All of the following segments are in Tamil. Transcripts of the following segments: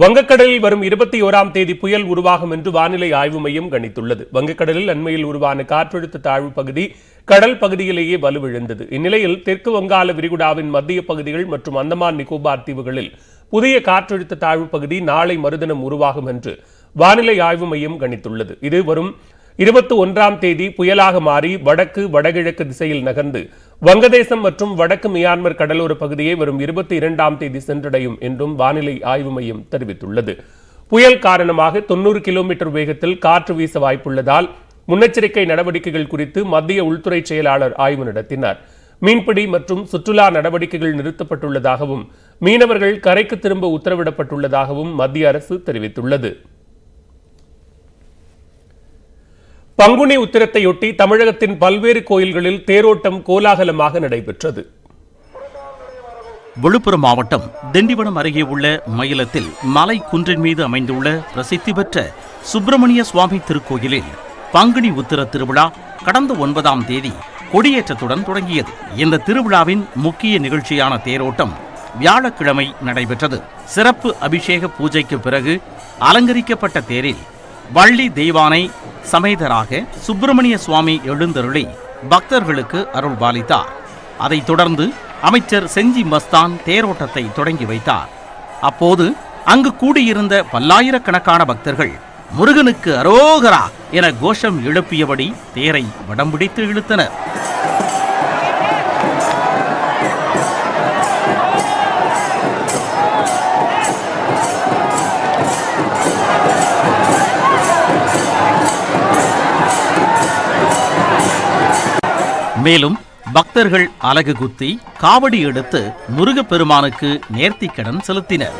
வங்கக்கடலில் வரும் இருபத்தி ஓராம் தேதி புயல் உருவாகும் என்று வானிலை ஆய்வு மையம் கணித்துள்ளது. வங்கக்கடலில் அண்மையில் உருவான காற்றழுத்த தாழ்வு பகுதி கடல் பகுதியிலேயே வலுவிழந்தது. இந்நிலையில் தெற்கு வங்காள விரிகுடாவின் மத்திய பகுதிகள் மற்றும் அந்தமான் நிக்கோபார் தீவுகளில் புதிய காற்றழுத்த தாழ்வு பகுதி நாளை மறுதினம் உருவாகும் என்று வானிலை ஆய்வு மையம் கணித்துள்ளது. இது வரும் இருபத்தி ஒன்றாம் தேதி புயலாக மாறி வடக்கு வடகிழக்கு திசையில் நகர்ந்து வங்கதேசம் மற்றும் வடக்கு மியான்மர் கடலோர பகுதியை வரும் இருபத்தி இரண்டாம் தேதி சென்றடையும் என்றும் வானிலை ஆய்வு மையம் தெரிவித்துள்ளது. புயல் காரணமாக தொண்ணூறு கிலோமீட்டர் வேகத்தில் காற்று வீச வாய்ப்புள்ளதால் முன்னெச்சரிக்கை நடவடிக்கைகள் குறித்து மத்திய உள்துறை செயலாளர் ஆய்வு நடத்தினார். மீன்பிடி மற்றும் சுற்றுலா நடவடிக்கைகள் நிறுத்தப்பட்டுள்ளதாகவும் மீனவர்கள் கரைக்கு திரும்ப உத்தரவிடப்பட்டுள்ளதாகவும் மத்திய அரசு தெரிவித்துள்ளது. பங்குனி உத்திரத்தையொட்டி தமிழகத்தின் பல்வேறு கோயில்களில் தேரோட்டம் கோலாகலமாக நடைபெற்றது. விழுப்புரம் மாவட்டம் திண்டிவனம் அருகே உள்ள மயிலத்தில் மலை குன்றின் மீது அமைந்துள்ள பிரசித்தி பெற்ற சுப்பிரமணிய சுவாமி திருக்கோயிலில் பங்குனி உத்திர திருவிழா கடந்த ஒன்பதாம் தேதி கொடியேற்றத்துடன் தொடங்கியது. இந்த திருவிழாவின் முக்கிய நிகழ்ச்சியான தேரோட்டம் வியாழக்கிழமை நடைபெற்றது. சிறப்பு அபிஷேக பூஜைக்கு பிறகு அலங்கரிக்கப்பட்ட தேரில் வள்ளி தெய்வானை சமேதராக சுப்பிரமணிய சுவாமி எழுந்தருளி பக்தர்களுக்கு அருள் பாலித்தார் அதைத் தொடர்ந்து அமைச்சர் செஞ்சி மஸ்தான் தேரோட்டத்தை தொடங்கி வைத்தார். அப்போது அங்கு கூடியிருந்த பல்லாயிரக்கணக்கான பக்தர்கள் முருகனுக்கு அரோகரா என கோஷம் எழுப்பியபடி தேரை வடம் பிடித்து இழுத்தனர். மேலும் பக்தர்கள் அலகு குத்தி காவடி எடுத்து முருகப்பெருமானுக்கு நேர்த்திக்கடன் செலுத்தினர்.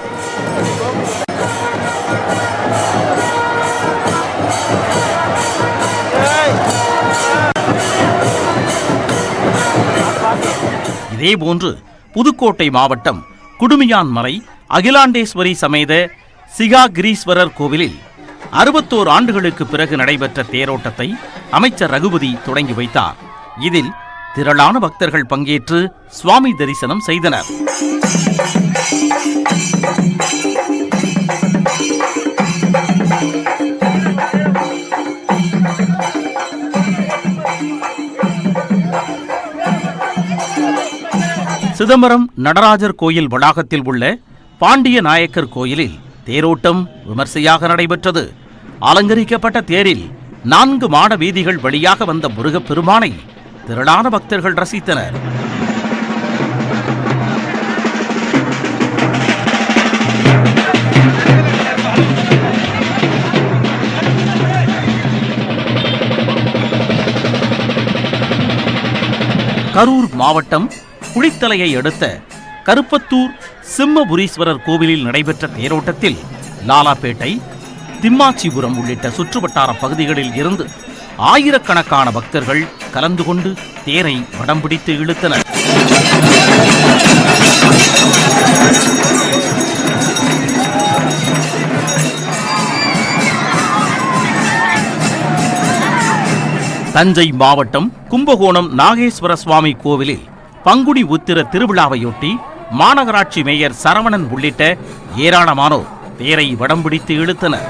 இதேபோன்று புதுக்கோட்டை மாவட்டம் குடுமியான் மலை அகிலாண்டேஸ்வரி சமேத சிகாகிரீஸ்வரர் கோவிலில் அறுபத்தோரு ஆண்டுகளுக்கு பிறகு நடைபெற்ற தேரோட்டத்தை அமைச்சர் ரகுபதி தொடங்கி வைத்தார். இதில் திரளான பக்தர்கள் பங்கேற்று சுவாமி தரிசனம் செய்தனர். சிதம்பரம் நடராஜர் கோயில் வளாகத்தில் உள்ள பாண்டிய நாயக்கர் கோயிலில் தேரோட்டம் விமர்சையாக நடைபெற்றது. அலங்கரிக்கப்பட்ட தேரில் நான்கு மாட வீதிகள் வழியாக வந்த முருகப்பெருமானை திரளான பக்தர்கள் ரசித்தனர். கரூர் மாவட்டம் குளித்தலையை அடுத்த கருப்பத்தூர் சிம்மபுரீஸ்வரர் கோவிலில் நடைபெற்ற தேரோட்டத்தில் லாலாப்பேட்டை திம்மாச்சிபுரம் உள்ளிட்ட சுற்றுவட்டார பகுதிகளில் இருந்து ஆயிரக்கணக்கான பக்தர்கள் கலந்து கொண்டு தேரை வடம் பிடித்து இழுத்தனர். தஞ்சை மாவட்டம் கும்பகோணம் நாகேஸ்வர சுவாமி கோவிலில் பங்குனி உத்திர திருவிழாவையொட்டி மாநகராட்சி மேயர் சரவணன் உள்ளிட்ட ஏராளமானோர் தேரை வடம் பிடித்து இழுத்தனர்.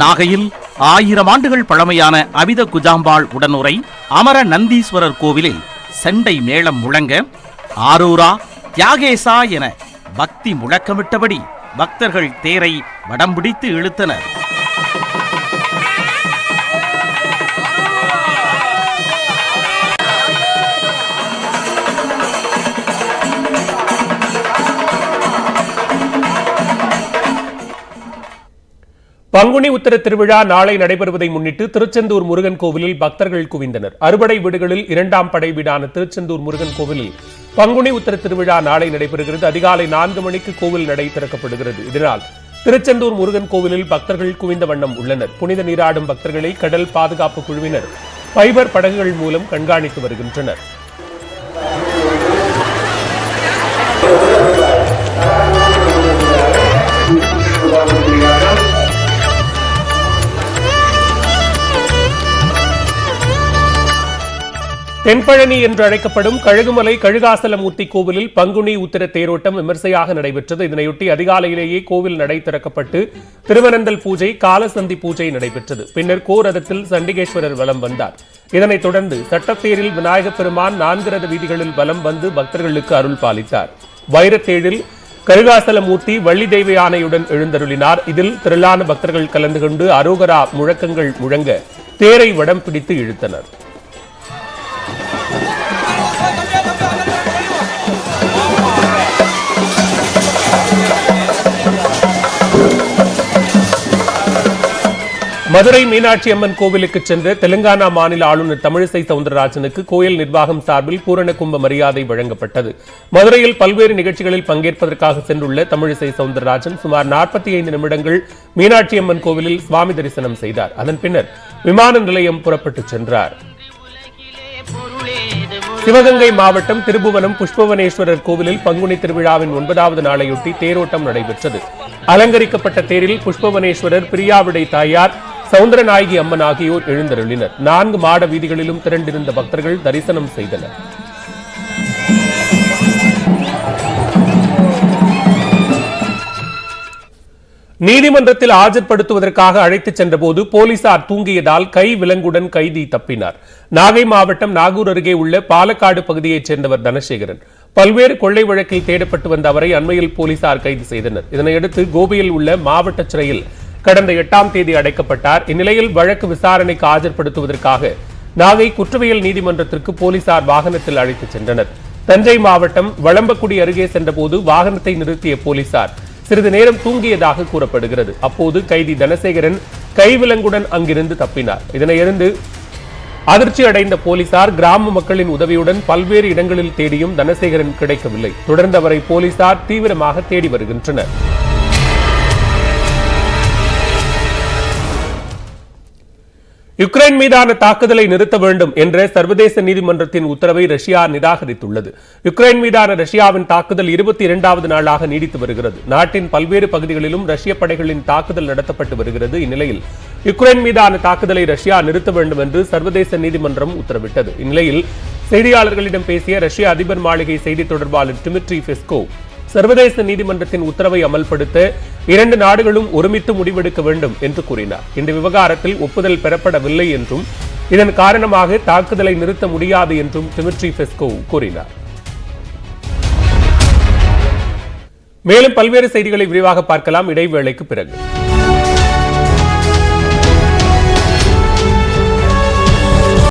நாகையில் ஆயிரம் ஆண்டுகள் பழமையான அபித குஜாம்பாள் உடனுரை அமர நந்தீஸ்வரர் கோவிலில் செண்டை மேளம் முழங்க ஆரூரா தியாகேசா என பக்தி முழக்கமிட்டபடி பக்தர்கள் தேரை வடம்பிடித்து இழுத்தனர். பங்குனி உத்தர திருவிழா நாளை நடைபெறுவதை முன்னிட்டு திருச்செந்தூர் முருகன் கோவிலில் பக்தர்கள் குவிந்தனர். அறுபடை வீடுகளில் இரண்டாம் படை வீடான திருச்செந்தூர் முருகன் கோவிலில் பங்குனி உத்தர திருவிழா நாளை நடைபெறுகிறது. அதிகாலை நான்கு மணிக்கு கோவில் நடை திறக்கப்படுகிறது இதனால் திருச்செந்தூர் முருகன் கோவிலில் பக்தர்கள் குவிந்த வண்ணம் உள்ளனர். புனித நீராடும் பக்தர்களை கடல் பாதுகாப்பு குழுவினர் பைபர் படகுகள் மூலம் கண்காணித்து வருகின்றனர். தென்பழனி என்று அழைக்கப்படும் கழுகுமலை கழுகாசலமூர்த்தி கோவிலில் பங்குனி உத்திர தேரோட்டம் விமர்சையாக நடைபெற்றது. இதனையொட்டி அதிகாலையிலேயே கோவில் நடை திறக்கப்பட்டு திருவனந்தல் பூஜை காலசந்தி பூஜை நடைபெற்றது. பின்னர் கோரதத்தில் சண்டிகேஸ்வரர் வலம் வந்தார். இதனைத் தொடர்ந்து சட்டத்தேரில் விநாயகப் பெருமான் நான்கு ரத வீதிகளில் வலம் வந்து பக்தர்களுக்கு அருள் பாலித்தார். வைரத்தேழில் கருகாசலமூர்த்தி வள்ளி தெய்வ யானையுடன் எழுந்தருளினார். இதில் திரளான பக்தர்கள் கலந்து கொண்டு அரோகரா முழக்கங்கள் முழங்க தேரை வடம் பிடித்து இழுத்தனர். மதுரை மீனாட்சி அம்மன் கோவிலுக்கு சென்ற தெலுங்கானா மாநில ஆளுநர் தமிழிசை சவுந்தரராஜனுக்கு கோயில் நிர்வாகம் சார்பில் பூரண கும்ப மரியாதை வழங்கப்பட்டது. மதுரையில் பல்வேறு நிகழ்ச்சிகளில் பங்கேற்பதற்காக சென்றுள்ள தமிழிசை சவுந்தரராஜன் சுமார் நாற்பத்தி ஐந்து நிமிடங்கள் மீனாட்சி அம்மன் கோவிலில் சுவாமி தரிசனம் செய்தார். அதன் பின்னர் விமான நிலையம் புறப்பட்டுச் சென்றார். சிவகங்கை மாவட்டம் திருபுவனம் புஷ்பவனேஸ்வரர் கோவிலில் பங்குனி திருவிழாவின் ஒன்பதாவது நாளையொட்டி தேரோட்டம் நடைபெற்றது. அலங்கரிக்கப்பட்ட தேரில் புஷ்பவனேஸ்வரர் பிரியாவிடை தாயார் சவுந்தரநாயகி அம்மன் ஆகியோர் எழுந்தருளினர். நான்கு மாட வீதிகளிலும் திரண்டிருந்த பக்தர்கள் தரிசனம் செய்தனர். நீதிமன்றத்தில் ஆஜர்படுத்துவதற்காக அழைத்துச் சென்றபோது போலீசார் தூங்கியதால் கை விலங்குடன் கைதி தப்பினார். நாகை மாவட்டம் நாகூர் அருகே உள்ள பாலக்காடு பகுதியைச் சேர்ந்தவர் தனசேகரன். பல்வேறு கொள்ளை வழக்கில் தேடப்பட்டு வந்த அவரை அண்மையில் போலீசார் கைது செய்தனர். இதனையடுத்து கோபியில் உள்ள மாவட்ட சிறையில் கடந்த எட்டாம் தேதி அடைக்கப்பட்டார். இந்நிலையில் வழக்கு விசாரணைக்கு ஆஜர்படுத்துவதற்காக நாகை குற்றவியல் நீதிமன்றத்திற்கு போலீசார் வாகனத்தில் அழைத்துச் சென்றனர். தஞ்சை மாவட்டம் வளம்பக்குடி அருகே சென்றபோது வாகனத்தை நிறுத்திய போலீசார் சிறிது நேரம் தூங்கியதாக கூறப்படுகிறது. அப்போது கைதி தனசேகரன் கைவிலங்குடன் அங்கிருந்து தப்பினார். இதனையடுத்து அதிர்ச்சி அடைந்த போலீசார் கிராம மக்களின் உதவியுடன் பல்வேறு இடங்களில் தேடியும் தனசேகரன் கிடைக்கவில்லை. தொடர்ந்து அவரை போலீசார் தீவிரமாக தேடி வருகின்றனர். யுக்ரைன் மீதான தாக்குதலை நிறுத்த வேண்டும் என்ற சர்வதேச நீதிமன்றத்தின் உத்தரவை ரஷ்யா நிராகரித்துள்ளது. யுக்ரைன் மீதான ரஷ்யாவின் தாக்குதல் இருபத்தி இரண்டாவது நாளாக நீடித்து வருகிறது. நாட்டின் பல்வேறு பகுதிகளிலும் ரஷ்ய படைகளின் தாக்குதல் நடத்தப்பட்டு வருகிறது. இந்நிலையில் யுக்ரைன் மீதான தாக்குதலை ரஷ்யா நிறுத்த வேண்டும் என்று சர்வதேச நீதிமன்றம் உத்தரவிட்டது. இந்நிலையில் செய்தியாளர்களிடம் பேசிய ரஷ்ய அதிபர் மாளிகை செய்தி தொடர்பாளர் டிமிட்ரி பெஸ்கோ சர்வதேச நீதிமன்றத்தின் உத்தரவை அமல்படுத்த இரண்டு நாடுகளும் ஒருமித்து முடிவெடுக்க வேண்டும் என்று கூறினார். இந்த விவகாரத்தில் ஒப்புதல் பெறப்படவில்லை என்றும் இதன் காரணமாக தாக்குதலை நிறுத்த முடியாது என்றும் டிமிட்ரி பெஸ்கோ கூறினார். மேலும் பல்வேறு செய்திகளை விரிவாக பார்க்கலாம். இடைவேளைக்கு பிறகு.